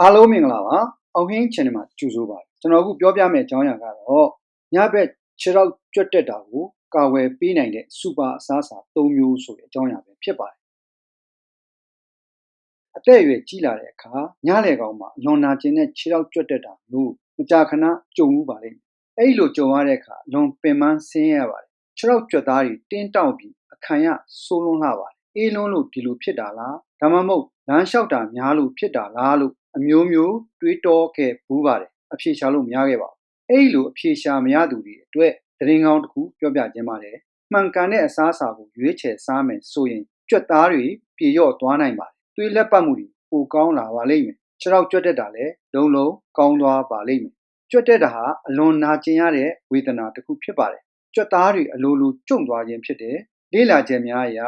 အားလုံးမင်္ဂလာပါအောင်ဟင်း channel မှာကြိုဆိုပါတယ်ကျွန်တော်အခုပြောပြမယ့်အကြောင်းအရာကတော့ညဘက်ခြေထောက်ကြွက်တက်တာကိုကာဝယ်ပေးနိုင်တဲ့စူပါအစားအစာ၃မျိုးဆိုတဲ့အကြောင်းအရာပဲဖြစ်ပါတယ်အသက်အရွယ်ကြီးလာတဲ့အခါညလေကောင်မှာလွန်နာကျင်တဲ့ခြေထောက်ကြွက်တက်တာလို့မကြာခဏကြုံမှုပါလိမ့်မယ်အဲ့ဒီလိုကြုံရတဲ့အခါလွန်ပင်ပန်းဆင်းရဲရပါတယ်ခြေထောက်ကြွက်သားတွေတင်းတောက်ပြီးအခံရဆိုးလွန်းလာပါတယ်အေးလွန်းလို့ဒီလိုဖြစ်တာလားဒါမှမဟုတ်လမ်းလျှောက်တာများလို့ဖြစ်တာလားလို့ အမျိုးမျိုးတွေးတောခဲ့ဘူးပါတယ်အဖြေရှာလို့မရခဲ့ပါဘူးအဲ့လိုအဖြေရှာမရသူတွေအတွက်တရင်ကောင်းတစ်ခုပြောပြခြင်းပါတယ်မှန်ကန်တဲ့အစားအစာကိုရွေးချယ်စားမယ်ဆိုရင်ကြွက်သားတွေပြေလျော့သွားနိုင်ပါတယ်သွေးလက်ပတ်မှုတွေပိုကောင်းလာပါလိမ့်မယ်ခြေထောက်ကြွက်တက်တာလည်းလုံးလုံးကောင်းသွားပါလိမ့်မယ်ကြွက်တက်တာဟာအလွန်နာကျင်ရတဲ့ဝေဒနာတစ်ခုဖြစ်ပါတယ်ကြွက်သားတွေအလိုလိုကျုံသွားခြင်းဖြစ်တယ်လေ့လာချက်များအရ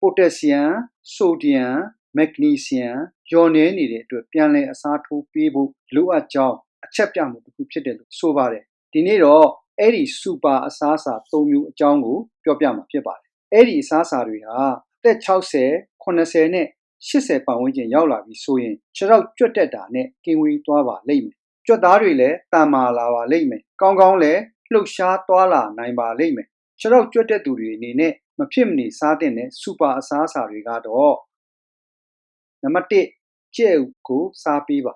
ပိုတက်ဆီယမ်ဆိုဒီယမ် မက်ဂနီဆီယမ်လျော်နေနေတဲ့အတွက်ပြန်လည်အစားထိုးပေးဖို့လိုအပ်ကြောင်းအချက်ပြမှုတစ်ခုဖြစ်တယ်လို့ဆိုပါတယ်ဒီနေ့တော့အဲ့ဒီစူပါအစားအစာ၃မျိုးအကြောင်းကိုပြောပြမှာဖြစ်ပါတယ်အဲ့ဒီအစားအစာတွေဟာအသက်60 80နဲ့80ပတ်ဝန်းကျင်ရောက်လာပြီဆိုရင်ခြေထောက်ကြွက်တက်တာနဲ့ကင်ဝေးသွားပါလိမ့်မယ်ကြွက်သားတွေလည်းတန်မာလာပါလိမ့်မယ်ကောင်းကောင်းလည်းလှုပ်ရှားသွားလာနိုင်ပါလိမ့်မယ်ခြေထောက်ကြွက်တက်သူတွေအနေနဲ့မဖြစ်မနေစားတဲ့စူပါအစားအစာတွေကတော့ နံပါတ်1ကြဲဥကိုစားပေးပါ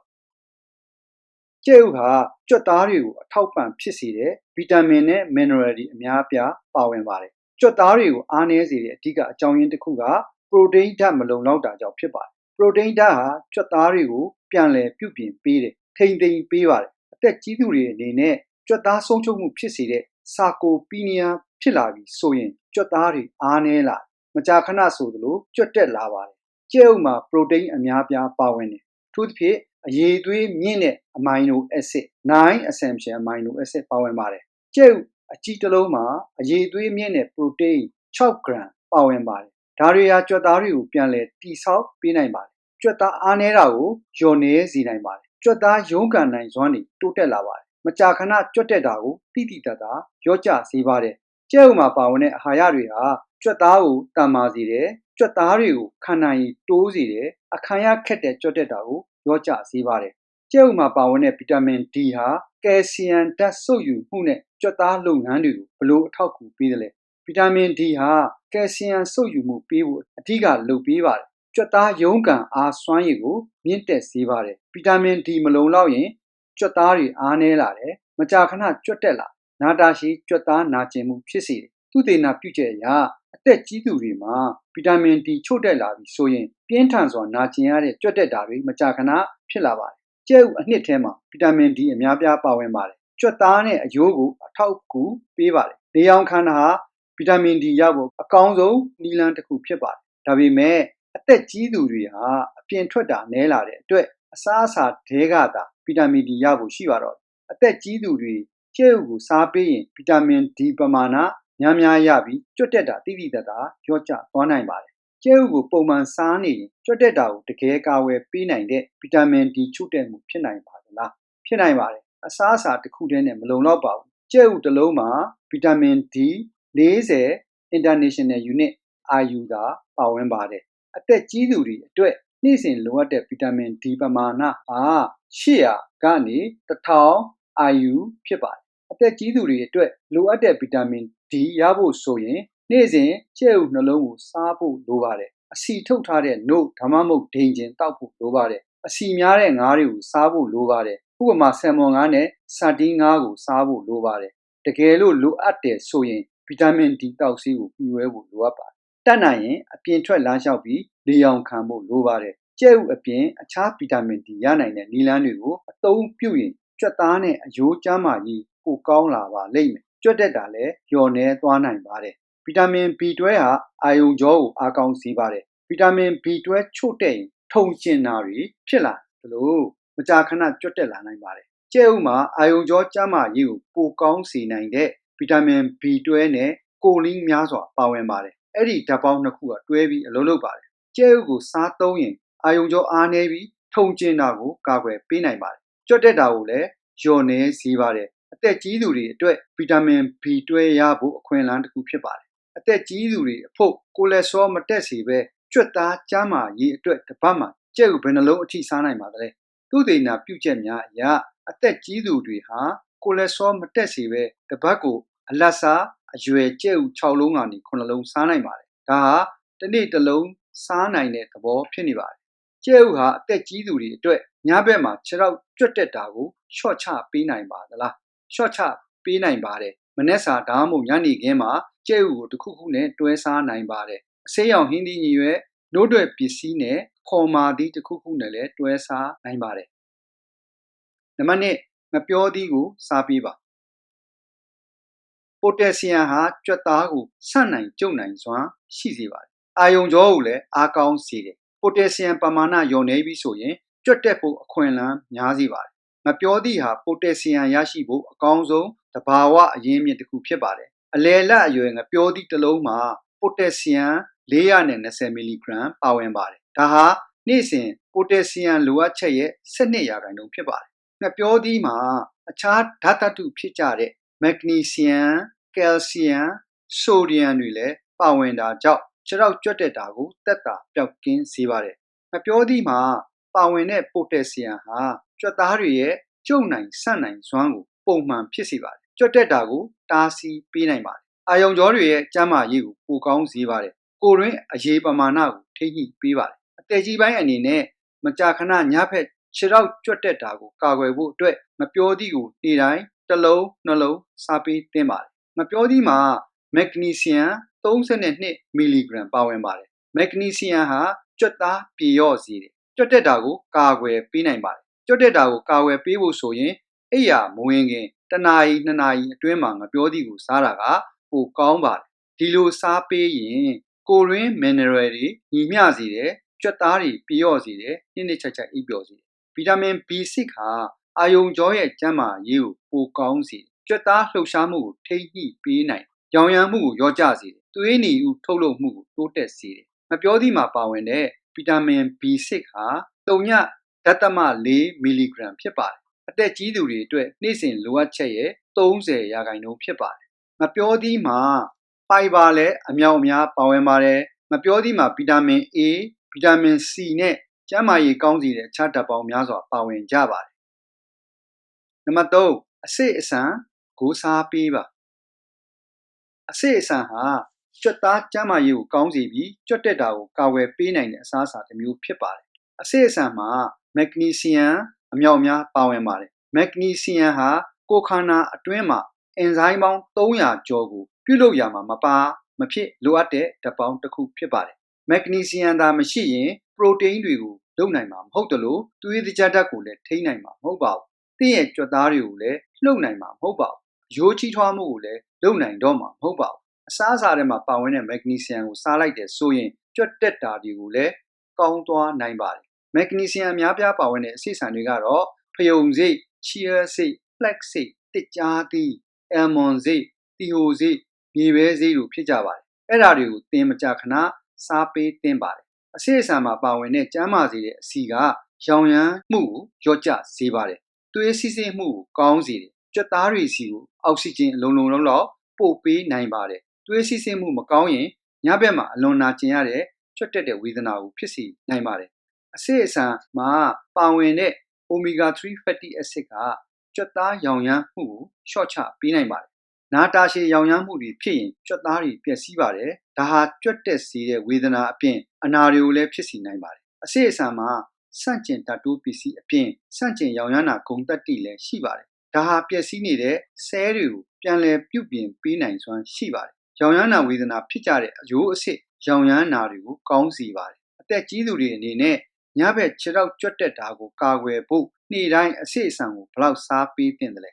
ကြဲဥဟာကြွက်သားတွေကိုအထောက်ပံ့ဖြစ်စေတဲ့ဗီတာမင်နဲ့မင်နရယ်တွေအများအပြားပါဝင်ပါတယ်ကြွက်သားတွေကိုအားနည်းစေတဲ့အဓိကအကြောင်းရင်းတစ်ခုကပရိုတိန်းဓာတ်မလုံလောက်တာကြောင့်ဖြစ်ပါတယ်ပရိုတိန်းဓာတ်ဟာကြွက်သားတွေကိုပြန်လည်ပြုပြင်ပေးတယ်ထိမ့်သိမ်းပေးပါတယ်အသက်ကြီးသူတွေအနေနဲ့ကြွက်သားဆုံးချုပ်မှုဖြစ်စေတဲ့ဆာကိုပီနီယာဖြစ်လာပြီဆိုရင်ကြွက်သားတွေအားနည်းလာမကြာခဏဆိုသလိုကြွက်တက်လာပါတယ် ကြက်ဥမှာပရိုတိန်းအများပြားပါဝင်တယ်။ထို့သဖြင့်အရည်သွေးမြင့်တဲ့အမိုင်နိုအက်ဆစ်9 essential amino acid ပါဝင်ပါတယ်။ကြက်ဥအကြီးတစ်လုံးမှာအရည်သွေးမြင့်တဲ့ပရိုတိန်း6 gram ပါဝင်ပါတယ်။ဒါတွေဟာကြွက်သားတွေကိုပြန်လည်တိဆောက်ပေးနိုင်ပါတယ်။ကြွက်သားအားနည်းတာကိုလျော်နေစေနိုင်ပါတယ်။ကြွက်သားရုန်းကန်နိုင်စွမ်းတွေတိုးတက်လာပါတယ်။မကြာခဏကြွက်တက်တာကိုတိတိတတ်တာရော့ကျစေပါတယ်။ကြက်ဥမှာပါဝင်တဲ့အာဟာရတွေဟာကြွက်သားကိုတန်မာစေတယ် ကြွက်သားတွေကိုခံနိုင်ရည်တိုးစေတယ်အခါရခက်တဲ့ကြွက်တက်တာကိုရောကျစေပါတယ်ကြက်ဥမှာပါဝင်တဲ့ဗီတာမင် D ဟာကယ်ဆီယမ်ဓာတ်ဆုပ်ယူမှုနဲ့ကြွက်သားလုပ်ငန်းတွေကိုဘလို့အထောက်အကူပေးတယ်လဲဗီတာမင် D ဟာကယ်ဆီယမ်ဆုပ်ယူမှုပေးဖို့အဓိကလုပ်ပေးပါတယ်ကြွက်သားရုံးကန်အားစွမ်းရည်ကိုမြင့်တက်စေပါတယ်ဗီတာမင် D မလုံလောက်ရင်ကြွက်သားတွေအားနည်းလာတယ်မကြာခဏကြွက်တက်လာနာတာရှိကြွက်သားနာကျင်မှုဖြစ်စေတယ်သုတေသနပြုချက်အရ အသက်ကြီးသူတွေမှာ ဗီတာမင် D ချို့တက်လာပြီဆိုရင် ပြင်းထန်စွာ နာကျင်ရတဲ့ ကြွက်တက်တာတွေ မကြာခဏ ဖြစ်လာပါတယ်။ကြက်ဥအနှစ်ထဲမှာ ဗီတာမင် D အများပြား ပါဝင်ပါတယ်။ကြွက်သားနဲ့အယိုးကို အထောက်အကူပေးပါတယ်။နေအောင်ခန္ဓာဟာ ဗီတာမင် D ရဖို့ အကောင်းဆုံးနည်းလမ်းတစ်ခု ဖြစ်ပါတယ်။ဒါပေမဲ့ အသက်ကြီးသူတွေဟာ အပြင်ထွက်တာ နည်းလာတဲ့အတွက် အစားအစာတဲကသာ ဗီတာမင် D ရဖို့ ရှိပါတော့အသက်ကြီးသူတွေ ကြက်ဥကို စားပေးရင် ဗီတာမင် D ပမာဏ များများရပြီးကြွတ်တက်တာတိတိတတ်တာရော့ကျသွားနိုင်ပါတယ်။ကျဲဥကိုပုံမှန်စားနေရင်ကြွတ်တက်တာကိုတကယ်ကာဝယ်ပေးနိုင်တဲ့ဗီတာမင် D ချို့တဲ့မှုဖြစ်နိုင်ပါသလား။ဖြစ်နိုင်ပါတယ်။အစားအစာတစ်ခုတည်းနဲ့မလုံလောက်ပါဘူး။ကျဲဥတစ်လုံးမှာဗီတာမင် D 40 International Unit IU သာပါဝင်ပါတယ်။အသက်ကြီးသူတွေအတွက်နေ့စဉ်လိုအပ်တဲ့ဗီတာမင် D ပမာဏဟာ800ကနေ1000 IU ဖြစ်ပါတယ်။အသက်ကြီးသူတွေအတွက်လိုအပ်တဲ့ဗီတာမင် D ရဖို့ဆိုရင်နေ့စဉ်ကြက်ဥနှလုံးကိုစားဖို့လိုပါတယ်အစီထုတ်ထားတဲ့နို့ဒါမှမဟုတ်ဒိန်ကျင်တောက်ဖို့လိုပါတယ်အစီများတဲ့ငါးတွေကိုစားဖို့လိုပါတယ်ဥပမာဆယ်မွန်ငါးနဲ့ဆာတင်းငါးကိုစားဖို့လိုပါတယ်တကယ်လို့လိုအပ်တယ်ဆိုရင်ဗီတာမင် D တောက်ဆေးကိုပြီးဝဲဖို့လိုအပ်ပါတယ်တတ်နိုင်ရင်အပြင်ထွက်လမ်းလျှောက်ပြီးလေရောင်ခံဖို့လိုပါတယ်ကျဲဥအပြင်အခြားဗီတာမင် D ရနိုင်တဲ့နည်းလမ်းတွေကိုအသုံးပြုရင်ကြွက်သားနဲ့အယိုးကျန်းမာရေးပိုကောင်းလာပါလိမ့်မယ် ကြွက်တက်တာလည်းလျော်နေသွားနိုင်ပါတယ် ဗီတာမင် B12 ဟာ အာယုံကြောကို အားကောင်းစေပါတယ် ဗီတာမင် B12 ချို့တဲ့ရင် ထုံကျင်တာတွေဖြစ်လာတယ်လို့မကြာခဏ ကြွက်တက်လာနိုင်ပါတယ်ကျဲဥမှာ အာယုံကြောကျန်းမာရေးကို ပိုကောင်းစေနိုင်တဲ့ ဗီတာမင် B12 နဲ့ ကိုလင်းများစွာ ပါဝင်ပါတယ် အဲ့ဒီဓာတ်ပေါင်းနှစ်ခုကတွဲပြီး အလုံးလုံးပါတယ်ကျဲဥကို စားသုံးရင် အာယုံကြောအားနည်းပြီး ထုံကျင်တာကို ကာကွယ်ပေးနိုင်ပါတယ် ကြွက်တက်တာကိုလည်း လျော်နေစေပါတယ် အသက်ကြီးသူတွေအတွက်ဗီတာမင် B12 ရဖို့အခွင့်အလမ်းတစ်ခုဖြစ်ပါတယ်အသက်ကြီးသူတွေအဖို့ကိုလက်စထရောမတက်စေပဲကြွက်သားကျန်းမာရေးအတွက်တစ်ပတ်မှာကြက်ဥဘယ်နှလုံးအထိစားနိုင်ပါသလဲသူသုတေသနပြုချက်များအရအသက်ကြီးသူတွေဟာကိုလက်စထရောမတက်စေပဲတစ်ပတ်ကိုအလတ်စားအရွယ်ကျဲဥ6လုံးကနေ9လုံးစားနိုင်ပါတယ်ဒါဟာတစ်နေ့တစ်လုံးစားနိုင်တဲ့သဘောဖြစ်နေပါတယ်ကျဲဥဟာအသက်ကြီးသူတွေအတွက်ညဘက်မှာခြေထောက်ကြွတ်တက်တာကိုရှော့ချပေးနိုင်ပါသလား ရှော့ချပေးနိုင်ပါတယ်မနေ့စာဒါမှမဟုတ်ညနေခင်းမှာကျဲဥကိုတစ်ခုခုနဲ့တွဲစားနိုင်ပါတယ်အဆေးရောင်ဟင်းသီးညီရွယ်နို့တွေပစ္စည်းနဲ့ခေါ်မာသီးတစ်ခုခုနဲ့လည်းတွဲစားနိုင်ပါတယ်နံပါတ်1မပြောသီးကိုစားပေးပါပိုတက်ဆီယမ်ဟာကြွက်သားကိုဆန့်နိုင်ကျုပ်နိုင်စွမ်းရှိစေပါတယ်အာယုံကြောကိုလည်းအားကောင်းစေတယ်ပိုတက်ဆီယမ်ပမာဏလျော့နေပြီဆိုရင်ကြွက်တက်ဖို့အခွင့်အလမ်းများစေပါတယ် မပြောသည့်ဟာပိုတက်ဆီယမ်ရရှိဖို့အကောင်းဆုံးတဘာဝအရင်းမြစ်တစ်ခုဖြစ်ပါတယ်အလယ်လက်အရွယ်ငပြောသည့်တစ်လုံးမှာပိုတက်ဆီယမ်420မီလီဂရမ်ပါဝင်ပါတယ်ဒါဟာနေ့စဉ်ပိုတက်ဆီယမ်လိုအပ်ချက်ရဲ့12ရာခိုင်နှုန်းဖြစ်ပါတယ်ငပြောသည့်မှာအခြားဓာတ်သတ္တုဖြစ်ကြတဲ့မက်ဂနီဆီယမ်ကယ်လ်ဆီယမ်ဆိုဒီယမ်တွေလည်းပါဝင်တာကြောင့်ခြေထောက်ကြွက်တက်တာကိုတက်တာပျောက်ကင်းစေပါတယ်။မပြောသည့်မှာ ပါဝင်တဲ့ပိုတက်ဆီယမ်ဟာကြွက်သားတွေရဲ့ကျုံနိုင်ဆန့်နိုင်စွမ်းကိုပုံမှန်ဖြစ်စေပါတယ်။ကြွက်တက်တာကိုတားဆီးပေးနိုင်ပါတယ်။အာယုံကြောတွေရဲ့ကျန်းမာရေးကိုပိုကောင်းစေပါတယ်။ကိုယ်တွင်းအရေးပမာဏကိုထိညှိပေးပါတယ်။အသက်ကြီးပိုင်းအနေနဲ့မကြာခဏညဘက်ခြေထောက်ကြွက်တက်တာကိုကာကွယ်ဖို့အတွက်မပြောသည့်ကိုနေ့တိုင်းတစ်လုံးနှလုံးစားပေးသင့်ပါတယ်။မပြောသည့်မှာမက်ဂနီဆီယမ်32မီလီဂရမ်ပါဝင်ပါတယ်။မက်ဂနီဆီယမ်ဟာကြွက်သားပြေလျော့စေတယ်။ ကြွက်တက်တာကိုကာကွယ်ပေးနိုင်ပါတယ်။ကြွက်တက်တာကိုကာကွယ်ပေးဖို့ဆိုရင်အိယာမဝင်ခင်တနာရီနှစ်နာရီအတွင်းမှာငပြောသည့်ကိုစားတာကပိုကောင်းပါတယ်။ဒီလိုစားပေးရင်ကိုရင်းမင်နရယ်တွေညီမျှစေတယ်။ကြွက်သားတွေပြေလျော့စေတယ်။နှစ်နှစ်ချက်ချက်အိပ်ပျော်စေတယ်။ဗီတာမင် B6 ဟာအာယုံကြောရဲ့ကျန်းမာရေးကိုပိုကောင်းစေတယ်။ကြွက်သားလှုပ်ရှားမှုကိုထိညှိပေးနိုင်ရောင်ရမ်းမှုကိုရောကြစေတယ်။သွေးနီဥထုတ်လုပ်မှုကိုတိုးတက်စေတယ်။မပြောသည့်မှာပါဝင်တဲ့ ဗီတာမင် B6 ဟာတုံညဓာတ်သမ4မီလီဂရမ်ဖြစ်ပါတယ်။အသက်ကြီးသူတွေအတွက်နေ့စဉ်လိုအပ်ချက်ရဲ့30ရာခိုင်နှုန်းဖြစ်ပါတယ်။မပြောသည့်မှာဖိုင်ဘာလည်းအမြောက်အများပါဝင်ပါတယ်။မပြောသည့်မှာဗီတာမင် A ဗီတာမင် C နဲ့ကျန်းမာရေးကောင်းစေတဲ့အခြားဓာတ်ပေါင်းများစွာပါဝင်ကြပါတယ်။နံပါတ်3အစစ်အဆန်ကိုစားပေးပါအစစ်အဆန်ဟာ ကြွက်သားကျန်းမာရေးကိုကောင်းစေပြီးကြွက်တက်တာကိုကာဝယ်ပေးနိုင်တဲ့အစားအစာတစ်မျိုးဖြစ်ပါတယ်အစစ်အဆန်မှာမက်ဂနီဆီယမ်အမြောက်များပါဝင်ပါတယ်မက်ဂနီဆီယမ်ဟာကိုခန္ဓာအတွင်းမှာအင်ဇိုင်းပေါင်း300ကျော်ကိုပြုလုပ်ရမှာမပါမဖြစ်လိုအပ်တဲ့ဓာတ်ပေါင်းတစ်ခုဖြစ်ပါတယ်မက်ဂနီဆီယမ်သာမရှိရင်ပရိုတိန်းတွေကိုလုပ်နိုင်မှာမဟုတ်တယ်လို့သွေးသကြားဓာတ်ကိုလည်းထိန်းနိုင်မှာမဟုတ်ပါဘူး။သင်ရဲ့ကြွက်သားတွေကိုလည်းလှုပ်နိုင်မှာမဟုတ်ပါဘူး။ရိုးချီထွားမှုကိုလည်းလုပ်နိုင်တော့မှာမဟုတ်ပါဘူး။ အစားအစာထဲမှာပါဝင်တဲ့မက်ဂနီဆီယမ်ကိုစားလိုက်တဲ့ဆိုရင်ကြွက်တက်တာတွေကိုလည်းကောင်းသွားနိုင်ပါတယ်။မက်ဂနီဆီယမ်အများပြားပါဝင်တဲ့အဆိပ်ဆန်တွေကတော့ဖယုံစိတ်၊ချီယာစိတ်၊ဖလက်စိတ်၊တစ်ကြားသီး၊အယ်မွန်စိတ်၊တီဟိုစိတ်၊မြေပဲစိတ်တို့ဖြစ်ကြပါတယ်။အဲ့ဒါတွေကိုသင်မကြခဏစားပေးသင့်ပါတယ်အဆိပ်အဆန်မှာပါဝင်တဲ့ကျန်းမာစေတဲ့အဆီကရောင်ရမ်းမှုကိုလျော့ကျစေပါတယ်။သွေးစီးဆင်းမှုကိုကောင်းစေတယ်။ကြွက်သားတွေစီကိုအောက်ဆီဂျင်အလုံးလုံးလုံးလောက်ပို့ပေးနိုင်ပါတယ်။ သွေးစီးဆင်းမှုမကောင်းရင်ညဘက်မှာအလွန်နာကျင်ရတဲ့ကြွက်တက်တဲ့ဝေဒနာကိုဖြစ်စေနိုင်ပါတယ်။အဆိပ်အဆန်မှာပါဝင်တဲ့ omega 3 fatty acid ကကြွက်သားရောင်ရမ်းမှုကိုလျှော့ချပေးနိုင်ပါတယ်နာတာရှည်ရောင်ရမ်းမှုတွေဖြစ်ရင်ကြွက်သားတွေပျက်စီးပါတယ်ဒါဟာကြွက်တက်စေတဲ့ဝေဒနာအပြင်အနာတွေကိုလည်းဖြစ်စေနိုင်ပါတယ်အစစ်အဆန်မှာဆန့်ကျင်ဓာတ်တိုးပစ္စည်းအပြင်ဆန့်ကျင်ရောင်ရမ်းတာဂုံတက်တိလည်းရှိပါတယ်ဒါဟာပျက်စီးနေတဲ့ဆဲတွေကိုပြန်လည်ပြုပြင်ပေးနိုင်စွမ်းရှိပါတယ် ရောင်ရမ်းနာဝေဒနာဖြစ်ကြတဲ့အယိုးအစစ်ရောင်ရမ်းနာတွေကိုကောင်းစေပါတယ်အသက်ကြီးသူတွေအနေနဲ့ညဘက်ခြေထောက်ကြွက်တက်တာကိုကာကွယ်ဖို့နေ့တိုင်းအစစ်အဆန်ကိုဘယ်လောက်စားပေးသင့်တယ်လဲ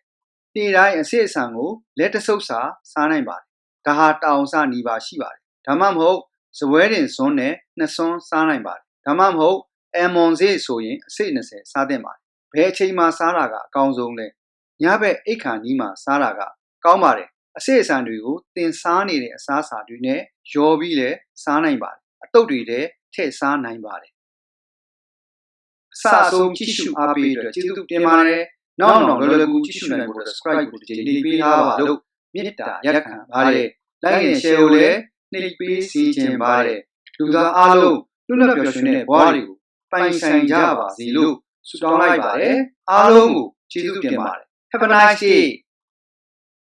နေ့တိုင်းအစစ်အဆန်ကိုလက်တဆုပ်စာစားနိုင်ပါတယ်။ဒါဟာတောင်စနီးပါရှိပါတယ်။ဒါမှမဟုတ်ဇပွဲတင်စွန်းနဲ့နှစ်စွန်းစားနိုင်ပါတယ်။ဒါမှမဟုတ်အယ်မွန်စေးဆိုရင်အစိတ်20စားသင့်ပါတယ်။ဘယ်အချိန်မှစားတာကအကောင်းဆုံးလဲ။ညဘက်အိတ်ခါနီးမှာစားတာကကောင်းပါတယ်။ အစိတ်အဆန်တွေကိုတင်စားနေတဲ့အစားအစာတွေနဲ့ရောပြီးလဲစားနိုင်ပါတယ်။အတုပ်တွေထဲထည့်စားနိုင်ပါတယ်။အစအဆုံးကြည့်ရှုအားပေးအတွက်ကျေးဇူးတင်ပါတယ်။နောက်နောက်လောလောကူကြည့်ရှုနိုင်ဖို့ subscribe ကိုဒီချိန်နှိပ်ပေးထားပါလို့မေတ္တာရက်ခံပါတယ်။ like and share ကိုလည်းနှိပ်ပေးစီခြင်းပါတယ်။လူသားအားလုံးလွတ်လပ်ပျော်ရွှင်တဲ့ဘဝတွေကိုပိုင်ဆိုင်ကြပါစေလို့ဆုတောင်းလိုက်ပါတယ်အားလုံးကိုကျေးဇူးတင်ပါတယ် Have a nice day